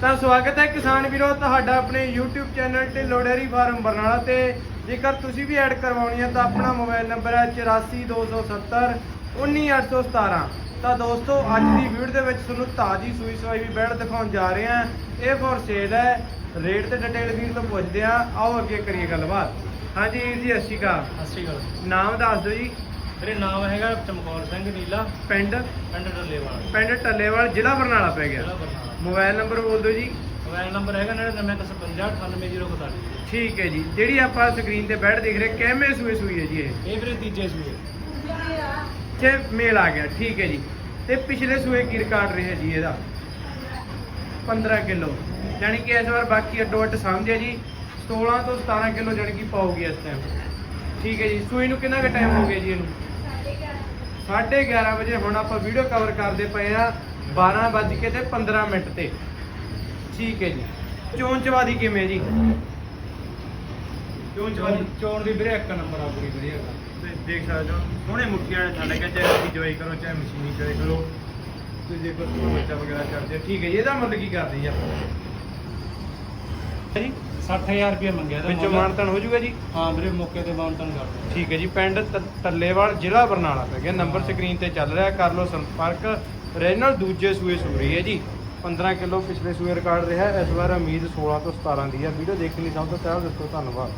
ਤਾਂ ਸਵਾਗਤ ਹੈ ਕਿਸਾਨ ਵੀਰੋ ਤੁਹਾਡਾ ਆਪਣੇ YouTube ਚੈਨਲ ਤੇ ਲੋਡੇਰੀ ਫਾਰਮ ਬਰਨਾਲਾ ਤੇ। ਜੇਕਰ ਤੁਸੀਂ ਵੀ ਐਡ ਕਰਵਾਉਣੀ ਹੈ ਤਾਂ ਆਪਣਾ ਮੋਬਾਈਲ ਨੰਬਰ ਹੈ 84270 19817 ਤਾਂ ਦੋਸਤੋ ਅੱਜ ਦੀ ਵੀਡੀਓ ਦੇ ਵਿੱਚ ਤੁਹਾਨੂੰ ਤਾਜੀ ਸੂਈ ਸਵਾਈ ਵੀ ਬੈੜ ਦਿਖਾਉਣ ਜਾ ਰਹੇ ਹਾਂ। ਇਹ ਫੋਰ ਸੇਲ ਹੈ। ਰੇਟ ਤੇ ਡਿਟੇਲ ਵੀਰ ਤੋਂ ਪੁੱਛਦੇ ਆ ਆਓ ਅੱਗੇ ਕਰੀਏ ਗੱਲਬਾਤ। ਹਾਂਜੀ ਜੀ ਸਤਿ ਸ਼੍ਰੀ ਅਕਾਲ। ਸਤਿ ਸ਼੍ਰੀ ਅਕਾਲ। ਨਾਮ ਦੱਸ ਦਿਓ ਜੀ। ਮੇਰੇ ਨਾਮ ਹੈਗਾ ਚਮਕੌਰ ਸਿੰਘ ਨੀਲਾ। ਪਿੰਡ? ਪਿੰਡ ਢੱਲੇਵਾਲ। ਪਿੰਡ ਟੱਲੇਵਾਲ ਜ਼ਿਲ੍ਹਾ ਬਰਨਾਲਾ ਪੈ ਗਿਆ। ਮੋਬਾਈਲ ਨੰਬਰ ਬੋਲ ਦਿਓ ਜੀ। ਮੋਬਾਈਲ ਨੰਬਰ ਹੈਗਾ 9955 ਠੀਕ ਹੈ ਜੀ। ਜਿਹੜੀ ਆਪਾਂ ਸਕਰੀਨ ਤੇ ਬੈਠ ਦੇਖ ਰਹੇ ਕਿਵੇਂ ਸੂਏ ਸੂਈ ਹੈ ਜੀ ਇਹ? ਇਹ ਵੀਰੇ ਤੀਜੇ ਸੂਏ। ਜੇ ਮੇਲ ਆ ਗਿਆ ਠੀਕ ਹੈ ਜੀ। ਤੇ ਪਿਛਲੇ ਸੂਏ ਕੀ ਰਿਕਾਰਡ ਰਿਹਾ ਜੀ ਇਹਦਾ? 15 ਕਿਲੋ। ਯਾਨੀ ਕਿ ਇਸ ਵਾਰ ਬਾਕੀ ਅੱਡੋ ਅੱਡ ਸਮਝਿਆ ਜੀ। 16 ਤੋਂ 17 ਕਿਲੋ ਜਾਣੀ ਕਿ ਪਾਉਗੀ ਇਸ ਟਾਈਮ ਠੀਕ ਹੈ ਜੀ। ਸੂਈ ਨੂੰ ਕਿੰਨਾ ਕੁ ਟਾਈਮ ਹੋ ਗਿਆ ਜੀ ਇਹਨੂੰ? 11:30 ਵਜੇ। ਹੁਣ ਆਪਾਂ ਵੀਡੀਓ ਕਵਰ ਕਰਦੇ ਪਏ ਆ 12 ਵੱਜ ਕੇ ਤੇ 15 ਮਿੰਟ ਤੇ। ਠੀਕ ਹੈ ਜੀ। ਚੋਣ ਚਵਾਦੀ ਕਿਵੇਂ ਜੀ? ਚੋਣ ਚਵਾਦੀ ਚੋਣ ਦੀ ਵੀਰੇ ਇੱਕ ਨੰਬਰ ਆ ਪੂਰੀ ਵਧੀਆ ਤੇ ਦੇਖ ਸਕਦੇ ਹੋ ਸੋਹਣੇ ਮੁੱਠੀਆਂ ਵਾਲੇ ਥੱਲੇ ਕੇ ਚਾਹੇ ਤੁਸੀਂ ਜਵਾਈ ਕਰੋ ਚਾਹੇ ਮਸ਼ੀਨੀ ਜਵਾਈ ਕਰੋ। ਤੇ ਜੇ ਕੋਈ ਬੱਚਾ ਵਗੈਰਾ ਕਰਦੇ ਹੋ, ਠੀਕ ਹੈ ਜੀ ਇਹਦਾ ਮੁੱਲ ਕੀ ਕਰਦੇ ਜੀ ਆਪਾਂ? ਜੀ 60000 ਰੁਪਏ ਮੰਗਿਆ ਤਾਂ ਵਿੱਚੋਂ ਮਾਨਤਨ ਹੋ ਜਾਊਗਾ ਜੀ? ਹਾਂ ਵੀਰੇ ਮੌਕੇ ਤੇ ਮਾਨਤਨ ਕਰ ਦਿਓ। ਠੀਕ ਹੈ ਜੀ ਪਿੰਡ ਟੱਲੇਵਾਲ ਜ਼ਿਲ੍ਹਾ ਬਰਨਾਲਾ ਪੈ ਗਿਆ। ਨੰਬਰ ਸਕਰੀਨ ਤੇ ਚੱਲ ਰਿਹਾ ਕਰ ਲਓ ਸੰਪਰਕ। ਰੈਨਲ ਦੂਜੇ ਸੂਏ ਸੂਰੀ ਹੈ ਜੀ। 15 ਕਿਲੋ ਪਿਛਲੇ ਸੂਏ ਰਿਕਾਰਡ ਰਿਹਾ ਇਸ ਵਾਰ ਉਮੀਦ 16 ਤੋਂ 17 ਦੀ ਹੈ। ਵੀਡੀਓ ਦੇਖਣ ਲਈ ਸਭ ਤੋਂ ਪਹਿਲਾਂ ਦੱਸੋ, ਧੰਨਵਾਦ।